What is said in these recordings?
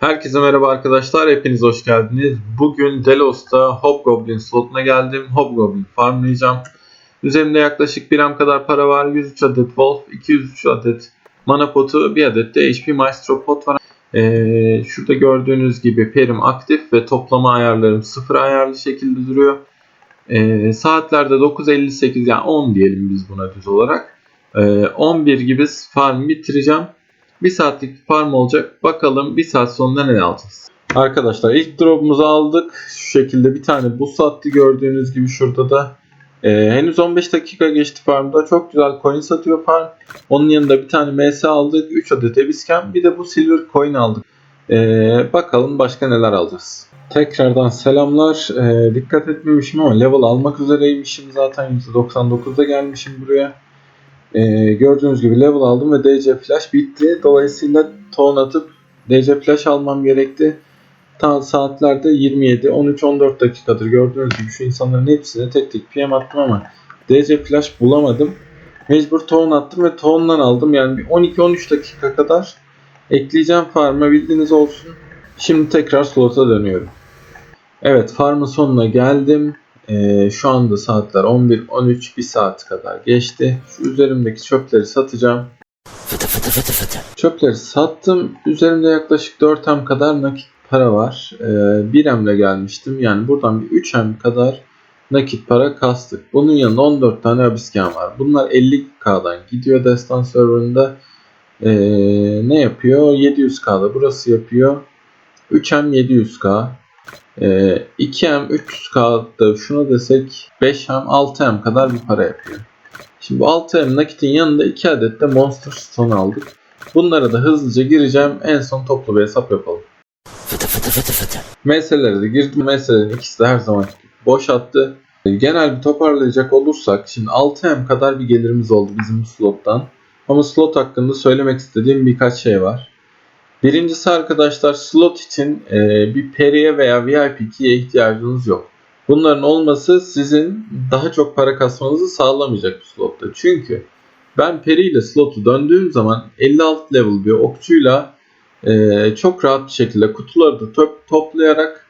Herkese merhaba arkadaşlar, hepiniz hoş geldiniz. Bugün Delos'ta Hobgoblin slotuna geldim. Hobgoblin farmlayacağım. Üzerimde yaklaşık 1 am kadar para var. 103 adet Wolf, 203 adet mana potu, 1 adet de HP Maestro pot var. Ee, şurada gördüğünüz gibi perim aktif ve toplama ayarlarım sıfır ayarlı şekilde duruyor. Ee, saatlerde 9.58 yani 10 diyelim biz buna düz olarak. Ee, 11 gibi farm bitireceğim. Bir saatlik farm olacak. Bakalım bir saat sonunda ne alacağız. Arkadaşlar ilk drop'umuzu aldık. Şu şekilde bir tane bu sattı gördüğünüz gibi şurada da. Ee, henüz 15 dakika geçti farmda. Çok güzel coin satıyor farm. Onun yanında bir tane MS aldık. 3 adet Ebisken. Bir de bu silver coin aldık. Ee, bakalım başka neler alacağız. Tekrardan selamlar. Ee, dikkat etmemişim ama level almak üzereymişim zaten. %99'da gelmişim buraya. Ee, gördüğünüz gibi level aldım ve DC flash bitti. Dolayısıyla ton atıp DC flash almam gerekti. Ta saatlerde 27, 13, 14 dakikadır. Gördüğünüz gibi şu insanların hepsine tek tek PM attım ama DC flash bulamadım. Mecbur ton attım ve tondan aldım. Yani bir 12-13 dakika kadar ekleyeceğim farm'a bildiğiniz olsun. Şimdi tekrar slota dönüyorum. Evet farmın sonuna geldim. Ee, şu anda saatler 11-13 bir saat kadar geçti. Şu üzerimdeki çöpleri satacağım. Fıtı fıtı fıtı fıtı. Çöpleri sattım. Üzerimde yaklaşık 4 M kadar nakit para var. Ee, 1 M'le gelmiştim. Yani buradan bir 3 M kadar nakit para kastık. Bunun yanında 14 tane abisken var. Bunlar 50K'dan gidiyor destan serverında. Ee, ne yapıyor? 700K'da burası yapıyor. 3M 700K. Ee, 2M 300K'da şuna desek 5M 6M kadar bir para yapıyor. Şimdi bu 6M nakitin yanında 2 adet de Monster Stone aldık. Bunlara da hızlıca gireceğim. En son toplu bir hesap yapalım. Fıtı fıtı fıtı fıtı. Meselelere de girdim. Meselelerin ikisi de her zaman boş attı. Genel bir toparlayacak olursak şimdi 6M kadar bir gelirimiz oldu bizim bu slottan. Ama slot hakkında söylemek istediğim birkaç şey var. Birincisi arkadaşlar slot için e, bir periye veya VIP key'e ihtiyacınız yok. Bunların olması sizin daha çok para kasmanızı sağlamayacak bu slotta. Çünkü ben peri ile slotu döndüğüm zaman 56 level bir okçuyla e, çok rahat bir şekilde kutuları da top, toplayarak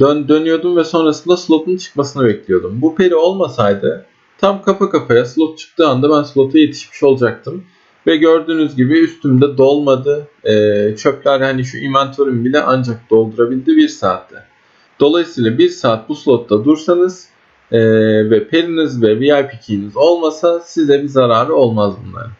dön, dönüyordum ve sonrasında slotun çıkmasını bekliyordum. Bu peri olmasaydı tam kafa kafaya slot çıktığı anda ben slota yetişmiş olacaktım. Ve gördüğünüz gibi üstümde dolmadı. Ee, çöpler hani şu inventörüm bile ancak doldurabildi bir saatte. Dolayısıyla bir saat bu slotta dursanız ee, ve periniz ve VIP key'iniz olmasa size bir zararı olmaz bunların.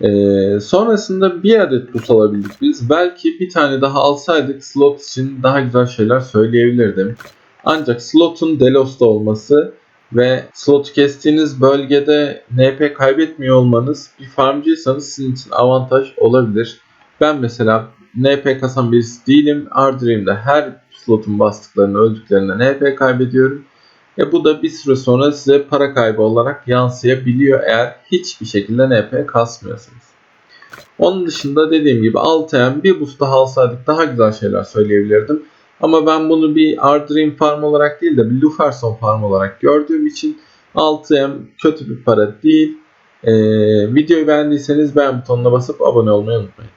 Ee, sonrasında bir adet boost alabildik biz. Belki bir tane daha alsaydık slot için daha güzel şeyler söyleyebilirdim. Ancak slotun Delos'ta olması ve slotu kestiğiniz bölgede NP kaybetmiyor olmanız bir farmcıysanız sizin için avantaj olabilir. Ben mesela NP kasan birisi değilim. Ardream'de her slotun bastıklarını öldüklerinde NP kaybediyorum. E bu da bir süre sonra size para kaybı olarak yansıyabiliyor eğer hiçbir şekilde NP kasmıyorsanız. Onun dışında dediğim gibi 6M bir boost daha alsaydık daha güzel şeyler söyleyebilirdim. Ama ben bunu bir Ardream farm olarak değil de bir Luferson farm olarak gördüğüm için 6M kötü bir para değil. Ee, videoyu beğendiyseniz beğen butonuna basıp abone olmayı unutmayın.